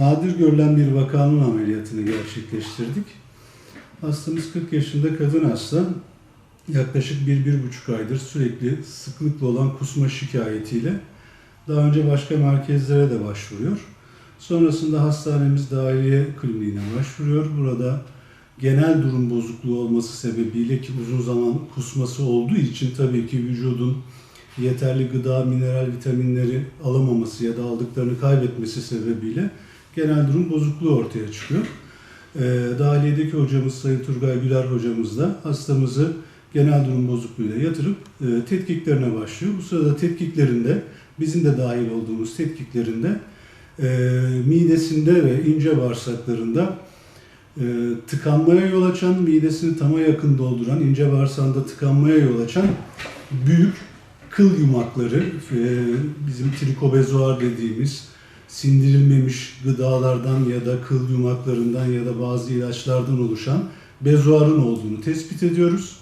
nadir görülen bir vakanın ameliyatını gerçekleştirdik. Hastamız 40 yaşında kadın hasta. Yaklaşık 1-1,5 aydır sürekli sıklıkla olan kusma şikayetiyle daha önce başka merkezlere de başvuruyor. Sonrasında hastanemiz dahiliye kliniğine başvuruyor. Burada genel durum bozukluğu olması sebebiyle ki uzun zaman kusması olduğu için tabii ki vücudun yeterli gıda, mineral, vitaminleri alamaması ya da aldıklarını kaybetmesi sebebiyle genel durum bozukluğu ortaya çıkıyor. Ee, dahiliyedeki hocamız Sayın Turgay Güler hocamız da hastamızı genel durum bozukluğuyla yatırıp e, tetkiklerine başlıyor. Bu sırada tetkiklerinde bizim de dahil olduğumuz tetkiklerinde e, midesinde ve ince bağırsaklarında e, tıkanmaya yol açan, midesini tama yakın dolduran, ince bağırsağında tıkanmaya yol açan büyük kıl yumakları, e, bizim trikobezoar dediğimiz sindirilmemiş gıdalardan ya da kıl yumaklarından ya da bazı ilaçlardan oluşan bezoarın olduğunu tespit ediyoruz.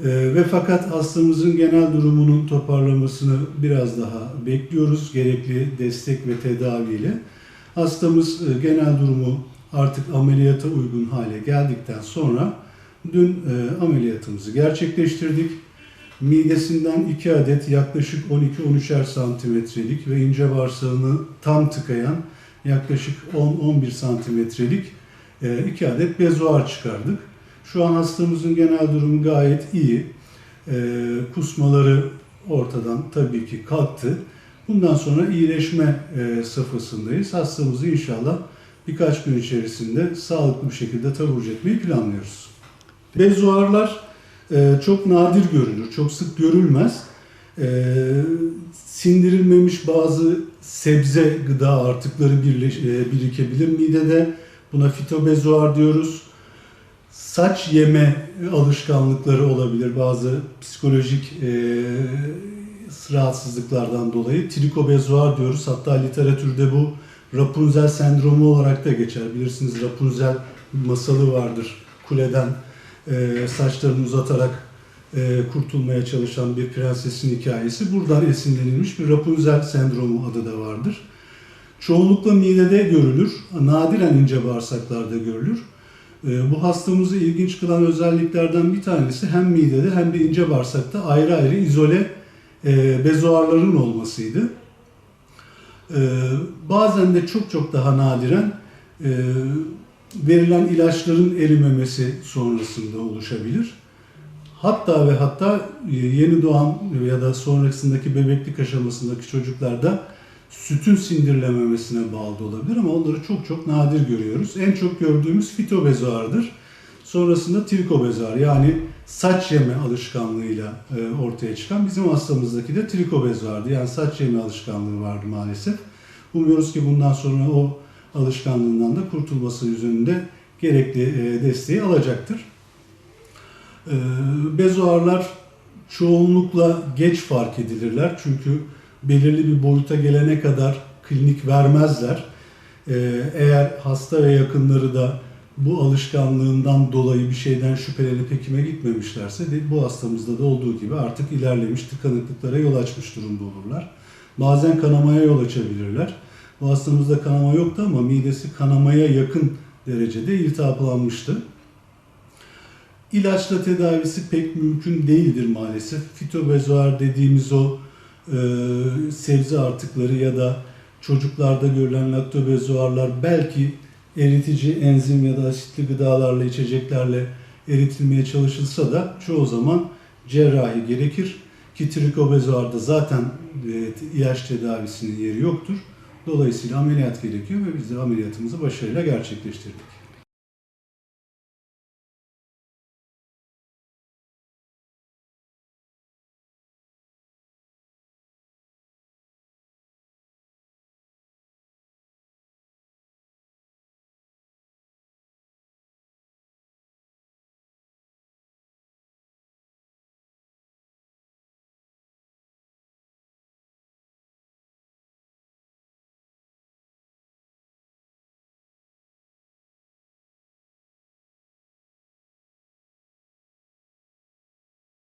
E, ve fakat hastamızın genel durumunun toparlamasını biraz daha bekliyoruz gerekli destek ve tedaviyle. Hastamız e, genel durumu artık ameliyata uygun hale geldikten sonra dün e, ameliyatımızı gerçekleştirdik. Midesinden 2 adet yaklaşık 12-13'er santimetrelik ve ince bağırsağını tam tıkayan yaklaşık 10-11 santimetrelik 2 adet bezoar çıkardık. Şu an hastamızın genel durumu gayet iyi. E, kusmaları ortadan tabii ki kalktı. Bundan sonra iyileşme e, safhasındayız. Hastamızı inşallah birkaç gün içerisinde sağlıklı bir şekilde taburcu etmeyi planlıyoruz. Bezoarlar e, çok nadir görülür, çok sık görülmez. E, sindirilmemiş bazı sebze gıda artıkları e, birikebilir midede. Buna fitobezoar diyoruz. Saç yeme alışkanlıkları olabilir bazı psikolojik e, rahatsızlıklardan dolayı. Trikobezoar diyoruz. Hatta literatürde bu Rapunzel sendromu olarak da geçer. Bilirsiniz Rapunzel masalı vardır. Kuleden e, saçlarını uzatarak e, kurtulmaya çalışan bir prensesin hikayesi. Buradan esinlenilmiş bir Rapunzel sendromu adı da vardır. Çoğunlukla midede görülür. Nadiren ince bağırsaklarda görülür. E, bu hastamızı ilginç kılan özelliklerden bir tanesi hem midede hem de ince bağırsakta ayrı ayrı izole e, bezoarların olmasıydı. E, bazen de çok çok daha nadiren e, verilen ilaçların erimemesi sonrasında oluşabilir. Hatta ve hatta e, yeni doğan ya da sonrasındaki bebeklik aşamasındaki çocuklarda sütün sindirilememesine bağlı olabilir ama onları çok çok nadir görüyoruz. En çok gördüğümüz fitobezoardır. Sonrasında trikobezoar yani saç yeme alışkanlığıyla e, ortaya çıkan bizim hastamızdaki de trikobezoardı. Yani saç yeme alışkanlığı vardı maalesef. Umuyoruz ki bundan sonra o alışkanlığından da kurtulması yönünde gerekli e, desteği alacaktır. E, bezoarlar çoğunlukla geç fark edilirler çünkü belirli bir boyuta gelene kadar klinik vermezler. E, eğer hasta ve yakınları da bu alışkanlığından dolayı bir şeyden şüphelenip hekime gitmemişlerse de bu hastamızda da olduğu gibi artık ilerlemiş tıkanıklıklara yol açmış durumda olurlar. Bazen kanamaya yol açabilirler. Bu hastamızda kanama yoktu ama midesi kanamaya yakın derecede iltihaplanmıştı. İlaçla tedavisi pek mümkün değildir maalesef. Fitobezoar dediğimiz o e, sebze artıkları ya da çocuklarda görülen laktobezoarlar belki eritici enzim ya da asitli gıdalarla, içeceklerle eritilmeye çalışılsa da çoğu zaman cerrahi gerekir. Ki trikobezoarda zaten e, ilaç tedavisinin yeri yoktur. Dolayısıyla ameliyat gerekiyor ve biz de ameliyatımızı başarıyla gerçekleştirdik.